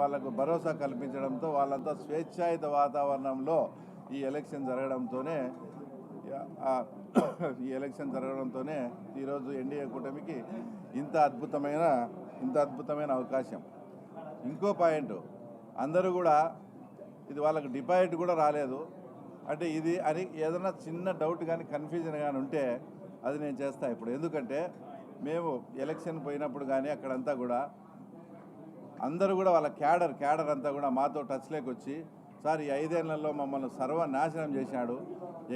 వాళ్ళకు భరోసా కల్పించడంతో వాళ్ళంతా స్వేచ్ఛాయుత వాతావరణంలో ఈ ఎలక్షన్ జరగడంతోనే ఈ ఎలక్షన్ జరగడంతోనే ఈరోజు ఎన్డీఏ కూటమికి ఇంత అద్భుతమైన ఇంత అద్భుతమైన అవకాశం. ఇంకో పాయింట్ అందరూ కూడా ఇది వాళ్ళకు డిపాజిట్ కూడా రాలేదు. అంటే ఇది అని ఏదైనా చిన్న డౌట్ కానీ కన్ఫ్యూజన్ కానీ ఉంటే అది నేను చేస్తా ఇప్పుడు. ఎందుకంటే మేము ఎలక్షన్ పోయినప్పుడు కానీ అక్కడంతా కూడా అందరూ కూడా వాళ్ళ క్యాడర్ క్యాడర్ అంతా కూడా మాతో టచ్లోకి వచ్చి సార్ ఈ ఐదేళ్ళలో మమ్మల్ని సర్వనాశనం చేశాడు.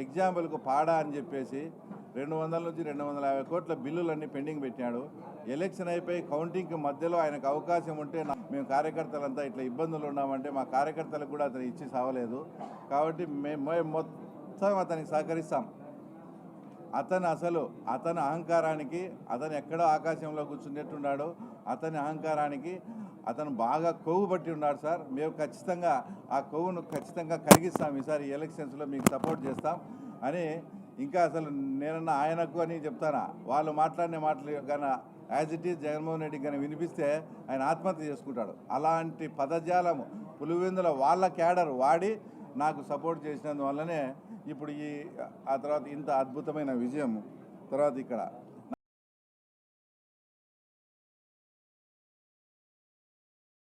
ఎగ్జాంపుల్కు పాడా అని చెప్పేసి రెండు వందల నుంచి రెండు వందల యాభై కోట్ల బిల్లులన్నీ పెండింగ్ పెట్టాడు. ఎలక్షన్ అయిపోయి కౌంటింగ్కి మధ్యలో ఆయనకు అవకాశం ఉంటే మేము కార్యకర్తలంతా ఇట్లా ఇబ్బందులు ఉన్నామంటే మా కార్యకర్తలకు కూడా అతను ఇచ్చి సావలేదు. కాబట్టి మేము మేము మొత్తం అతనికి సహకరిస్తాం. అతను అసలు అతని అహంకారానికి అతను ఎక్కడో ఆకాశంలో కూర్చున్నట్టున్నాడు. అతని అహంకారానికి అతను బాగా కొవ్వు పట్టి ఉన్నాడు సార్. మేము ఖచ్చితంగా ఆ కొవ్వును ఖచ్చితంగా కరిగిస్తాం ఈసారి ఈ ఎలక్షన్స్లో మీకు సపోర్ట్ చేస్తాం అని ఇంకా అసలు నేనన్న ఆయనకు అని చెప్తానా? వాళ్ళు మాట్లాడిన మాటలు కానీ as it is Jaganmohan Reddy కానీ వినిపిస్తే ఆయన ఆత్మహత్య చేసుకుంటాడు. అలాంటి పదజాలము పులివెందుల వాళ్ళ క్యాడర్ వాడి నాకు సపోర్ట్ చేసినందువల్లనే ఇప్పుడు ఈ ఆ తర్వాత ఇంత అద్భుతమైన విజయం తర్వాత ఇక్కడ